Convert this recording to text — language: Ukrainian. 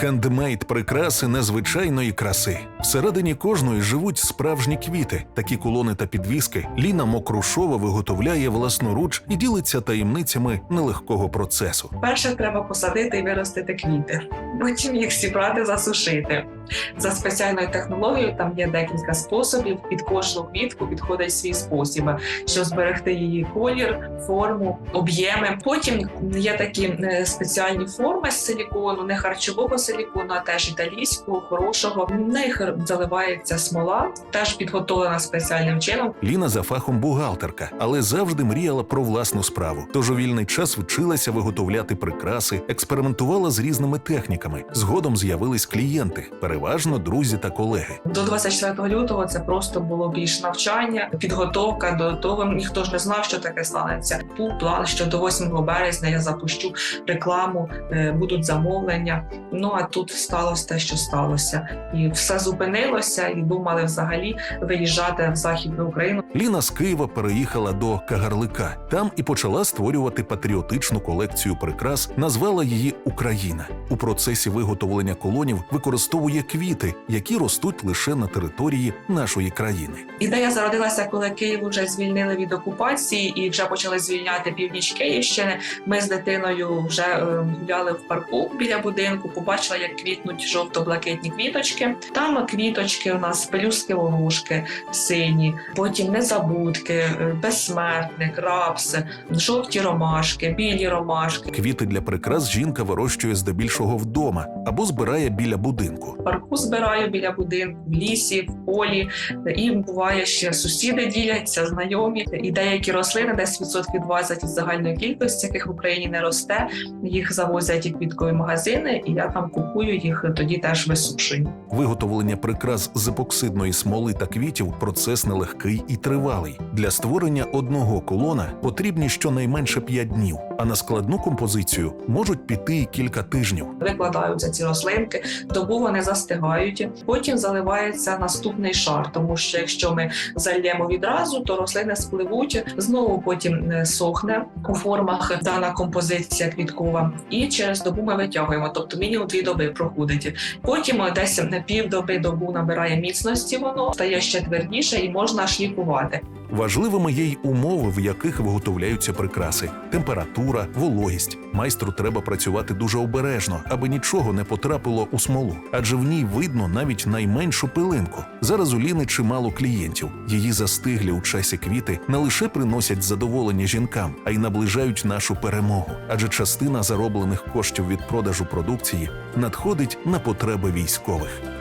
Хендмейд прикраси незвичайної краси. Всередині кожної живуть справжні квіти. Такі колони та підвіски Ліна Мокрушова виготовляє власноруч і ділиться таємницями нелегкого процесу. Перше треба посадити і виростити квіти, потім їх зібрати, засушити. За спеціальною технологією там є декілька способів. Під кожну квітку підходить свій спосіб, щоб зберегти її колір, форму, об'єми. Потім є такі е, спеціальні форми з силікону, не харчового силікону, а теж італійського, хорошого. В них заливається смола, теж підготовлена спеціальним чином. Ліна за фахом бухгалтерка, але завжди мріяла про власну справу. Тож у вільний час вчилася виготовляти прикраси, експериментувала з різними техніками. Згодом з'явились клієнти, переважно друзі та колеги. До 24 лютого це просто було більш навчання, підготовка до того. Ніхто ж не знав, що таке станеться. Був план, що до 8 березня я запущу рекламу, е, будуть замовлення. Ну а тут сталося те, що сталося, і все зупинилося, і думали взагалі виїжджати в західну Україну. Ліна з Києва переїхала до Кагарлика. Там і почала створювати патріотичну колекцію прикрас, назвала її Україна. У процесі виготовлення колонів використовує квіти, які ростуть лише на території нашої країни. Ідея зародилася, коли Київ вже звільнили від окупації і вже почали звільняти північ Київщини. Ми з дитиною вже е, гуляли в парку біля будинку. Побачила, як квітнуть жовто-блакитні квіточки. Там квіточки у нас пелюстки волошки сині, потім незабудки, е, безсмертник, рапс, жовті ромашки, білі ромашки. Квіти для прикрас жінка вирощує здебільшого вдома або збирає біля будинку. Парку збираю біля будинку, в лісі, в полі. І буває ще сусіди діляться, знайомі. І деякі рослини, десь відсотків 20 від загальної кількості, яких в Україні не росте. Їх завозять і квіткові магазини, і я там купую їх, тоді теж висушую. Виготовлення прикрас з епоксидної смоли та квітів процес нелегкий і тривалий. Для створення одного колона потрібні щонайменше 5 днів, а на складну композицію можуть піти і кілька тижнів. Викладаються ці рослинки, добу вони застигають. Потім заливається наступний шар, тому що якщо ми зальємо відразу, то рослини спливуть. Знову потім е, сохне у формах дана композиція квіткова, і через добу ми витягуємо. Тобто мінімум дві доби проходить. Потім е, десь на півдоби добу набирає міцності, воно стає ще твердіше і можна шліфувати. Важливими є й умови, в яких виготовляються прикраси: температура, вологість. Майстру треба працювати дуже обережно, аби нічого не потрапило у смолу, адже в ній видно навіть найменшу пилинку. Зараз у Ліни чимало клієнтів. Її застиглі у часі квіти не лише приносять задоволення жінкам, а й наближають нашу перемогу. Адже частина зароблених коштів від продажу продукції надходить на потреби військових.